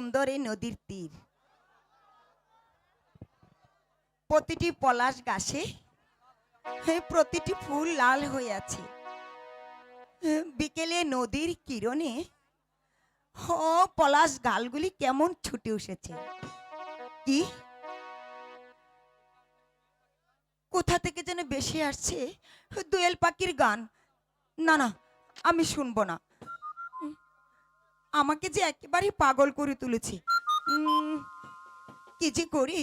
সুন্দর এই নদীর তীর। প্রতিটি পলাশ গাছে প্রতিটি ফুল লাল হয়ে আছে। বিকেলে নদীর কিরণে, হ, পলাশ গালগুলি কেমন ছুটে উঠেছে। কি? কোথা থেকে যেন বেশি আসছে দোয়েল পাখির গান। না না, আমি শুনব না। আমাকে যে একেবারে পাগল করে তুলেছে। কি যে করি?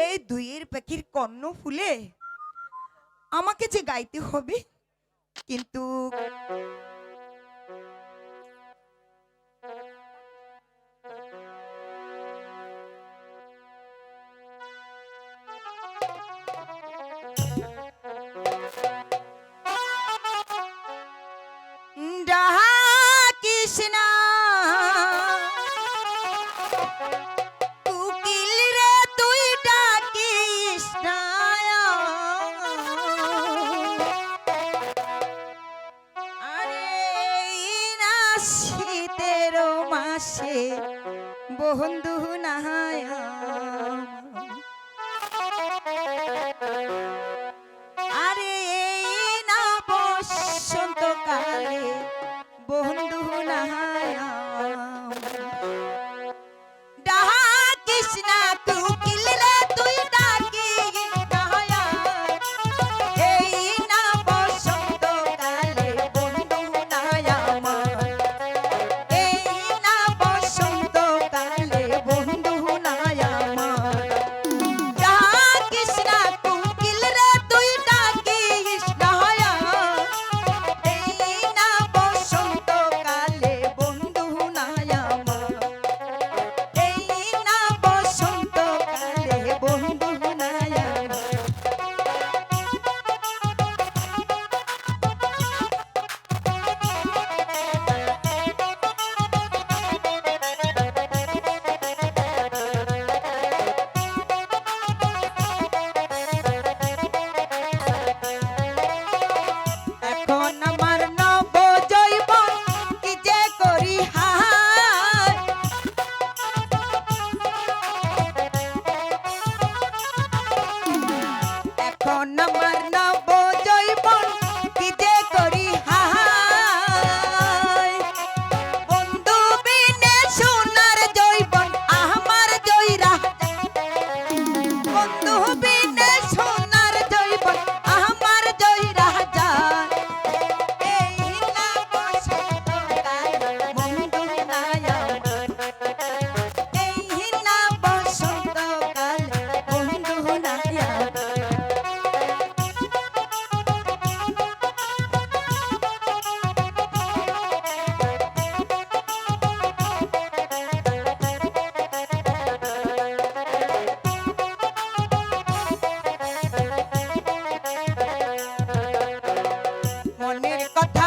এই দুইয়ের পাখির কর্ণ ফুলে আমাকে যে গাইতে হবে, কিন্তু বন্ধু নাহায় মনের কথা